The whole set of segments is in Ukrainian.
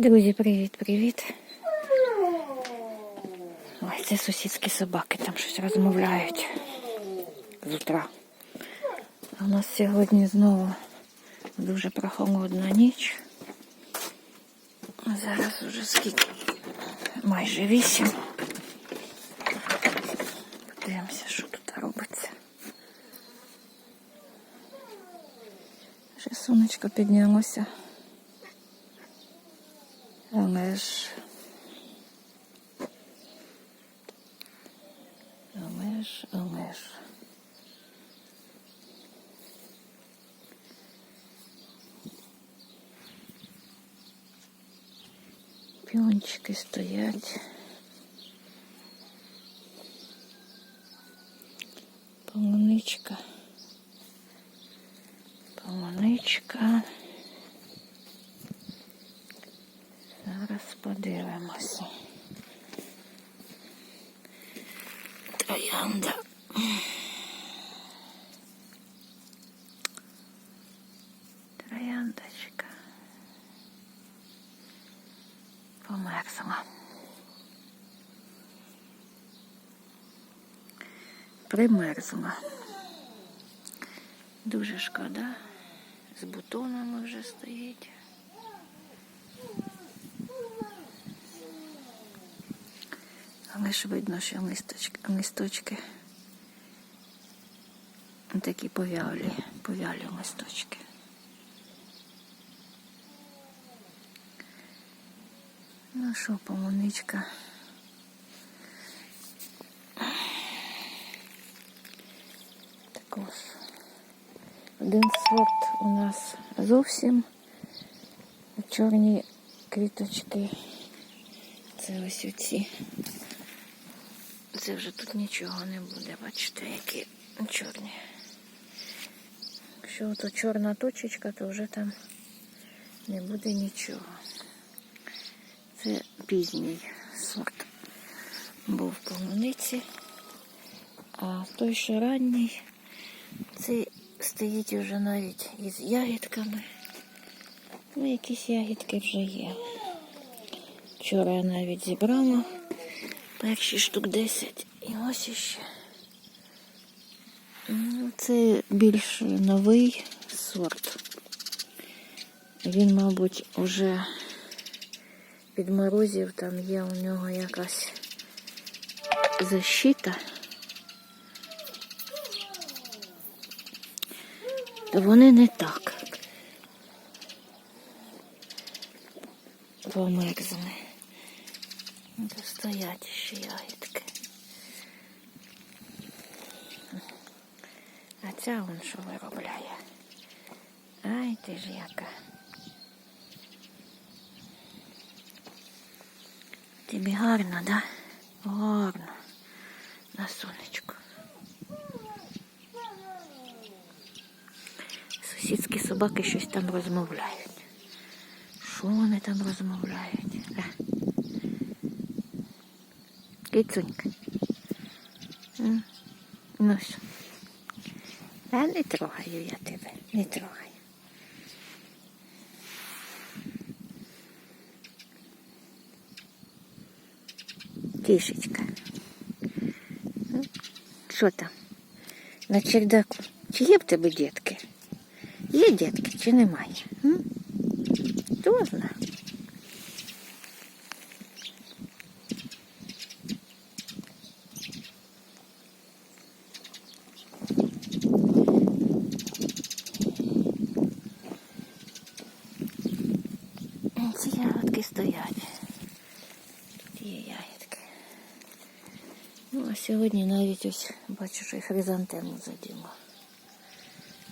Друзі, привіт-привіт. Ой, це сусідські собаки там щось розмовляють з утра. У нас сьогодні знову дуже прохолодна ніч. Зараз уже скільки? Майже вісім. Подивимося, що тут робиться. Ще сонечко піднялося. Але ж. Але ж, але ж. Піончики стоять. Полуничка. Полуничка. Зараз подивимося. Троянда. Трояндочка. Померзла. Примерзла. Дуже шкода. З бутонами вже стоїть. Але ж видно, що листочки, листочки такі повялі, повялі листочки. Ну що, полуничка. Також один сорт у нас зовсім чорні квіточки. Це ось оці. Це вже тут нічого не буде, бачите, які чорні. Якщо то чорна точечка, то вже там не буде нічого. Це пізній сорт був в полуниці, а той, що ранній, це стоїть вже навіть із ягідками. Ну, якісь ягідки вже є. Вчора я навіть зібрала перші штук 10 і ось іще. Це більш новий сорт. Він, мабуть, уже під морозів там є у нього якась защита. То вони не так померзли. Тут стоять ще ягідки. А ця вон що виробляє. Ай ти ж яка. Тобі гарно, да? Гарно. На сонечку. Сусідські собаки щось там розмовляють. Що вони там розмовляють? Кицунька. Ну що? А не трогаю я тебе, не трогаю. Кішечка. М? Що там? На чердаку. Чи є в тебе дітки? Є дітки чи немає? Хто знає? Ці ягодки стоять. Тут є ягідки. Ну, а сьогодні навіть ось бачу, що і хризантему заділа.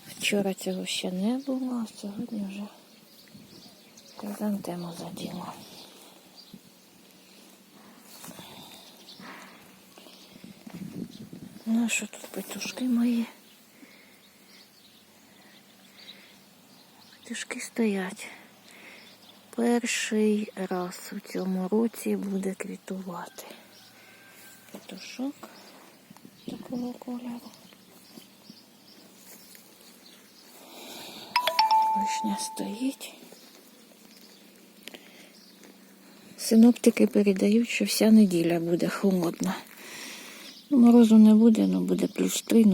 Вчора цього ще не було, а сьогодні вже хризантему заділа. Ну, а що тут петушки мої? Петушки стоять. Перший раз у цьому році буде квітувати. Петушок такого кольору. Вишня стоїть. Синоптики передають, що вся неділя буде холодна. Морозу не буде, але буде плюс 3,